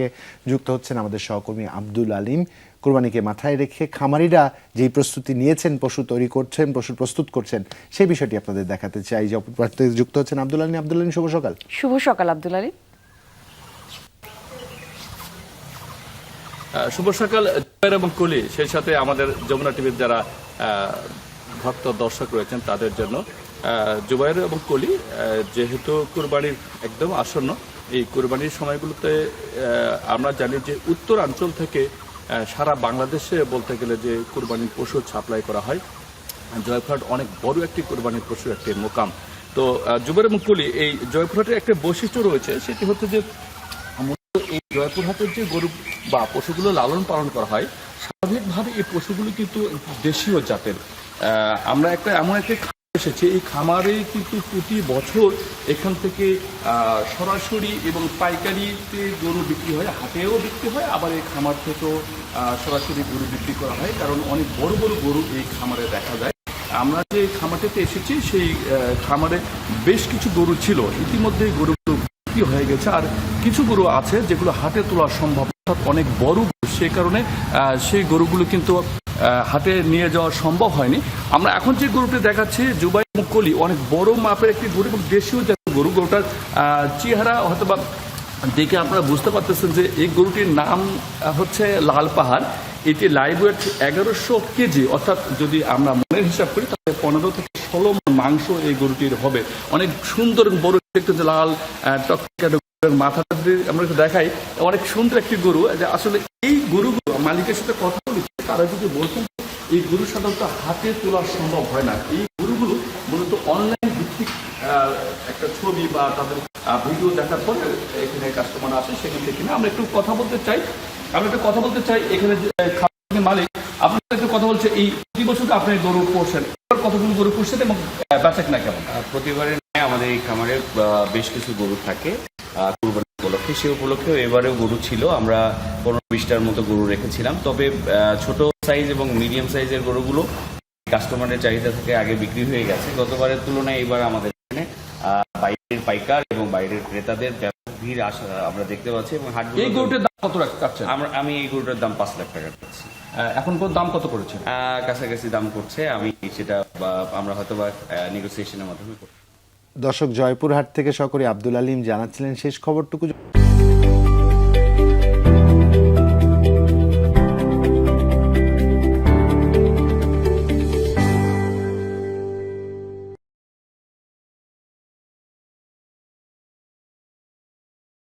থেকে যুক্ত হচ্ছেন আমাদের সহকর্মী আব্দুল আলিম। কোরবানিকে মাথায় রেখে খামারিরা যেই প্রস্তুতি নিয়েছেন পশু তৈরি করছেন পশু প্রস্তুত করছেন সেই বিষয়টি আপনাদের দেখাতে চাই। যে যুক্ত হচ্ছেন আব্দুল আলিম। আব্দুল আলিম শুভ সকাল। শুভ সকাল আব্দুল আলী শুভ সকাল এবং কলি। সেই সাথে আমাদের যমুনা টিভির যারা আহ, ভক্ত দর্শক রয়েছেন তাদের জন্য আহ, জুবাইর এবং কলি আহ, যেহেতু কুরবানির একদম আসন্ন এই কোরবানির সময়গুলোতে আমরা জানি যে উত্তরাঞ্চল থেকে সারা বাংলাদেশে বলতে গেলে যে কুরবানির পশু সাপ্লাই করা হয় জয়ফ্রাট অনেক বড় একটি কোরবানির পশু একটি মোকাম। তো আহ, জুবাইর এবং কলি এই জয়ফ্রাটের একটা বৈশিষ্ট্য রয়েছে সেটি হচ্ছে যে এই জয়পুরহাটের যে গরু বা পশুগুলো লালন পালন করা হয় স্বাভাবিকভাবে এই পশুগুলো কিন্তু দেশীয় জাতের। আমরা একটা এমন একটা এসেছি। এই খামারে কিন্তু প্রতি বছর এখান থেকে সরাসরি এবং পাইকারিতে গরু বিক্রি হয়, হাটেও বিক্রি হয়, আবার এই খামার থেকেও সরাসরি গরু বিক্রি করা হয়, কারণ অনেক বড় বড় গরু এই খামারে দেখা যায়। আমরা যে খামারটিতে এসেছি, সেই খামারে বেশ কিছু গরু ছিল। ইতিমধ্যে গরুগুলো বিক্রি হয়ে গেছে, আর কিছু গরু আছে যেগুলো হাটে তোলা সম্ভব। অর্থাৎ অনেক বড় গরু সেই কারণে সেই গরুগুলো কিন্তু হাটে নিয়ে যাওয়া সম্ভব হয়নি। আমরা এখন যে গরুটি দেখাচ্ছি, জুবাই মুকলি, অনেক বড় মাপের একটি গরু এবং দেশীয় জাতের গরু। গরুটার চেহারা হয়তো বা দেখে আপনারা বুঝতে পারতেছেন যে এই গরুটির নাম হচ্ছে লাল পাহাড়। এটি লাইভ ওয়েট এগারোশো কেজি, অর্থাৎ যদি আমরা মনের হিসাব করি, তাহলে পনেরো থেকে ষোলো মাংস এই গরুটির হবে। অনেক সুন্দর বড় একটু যে লাল টকটকে মাথাটা আমরা দেখাই, অনেক সুন্দর একটি গরু। যে আসলে এই গরুগুলো মালিকের সাথে কথা বলেছি, তারা যদি বলছেন এই গরু সাধারণত হাতে তোলা সম্ভব হয় না। এই গরুগুলো মূলত অনলাইন ভিত্তিক একটা ছবি বা তাদের ভিডিও দেখার পরে এখানে কাস্টমার আসে, সেখান থেকে আমরা একটু কথা বলতে চাই। আমরা একটু কথা বলতে চাই এখানে যে মালিক। আপনার একটু কথা বলছে, এই প্রতি বছর আপনি গরু পোষেন? কতগুলো গরু পোষছেন এবং বেচা কিনা কেমন? প্রতিবারের আমাদের এই খামারে বেশ কিছু গরু থাকে। কুরবানি উপলক্ষে সে উপলক্ষেও এবারেও গরু ছিল। আমরা পনেরো বিশটার মতো গরু রেখেছিলাম। তবে ছোট সাইজ এবং মিডিয়াম সাইজের গরুগুলো কাস্টমারের চাহিদা থেকে আগে বিক্রি হয়ে গেছে। গতবারের তুলনায় এবার আমাদের এখানে বাইরের পাইকার এবং বাইরের ক্রেতাদের ব্যাপক ভিড় আসা আমরা দেখতে পাচ্ছি এবং হাট এই গরুটির দাম কত রাখছেন আমরা আমি এই গরুটার দাম পাঁচ লাখ টাকা পাচ্ছি এখন কোন দাম কত করেছে কাছাকাছি দাম করছে। আমি সেটা আমরা হয়তো বা নেগোসিয়েশনের মাধ্যমে করব দর্শক জয়পুরহাট থেকে সকরি আব্দুল আলিম জানাচ্ছিলেন শেষ খবরটুকু।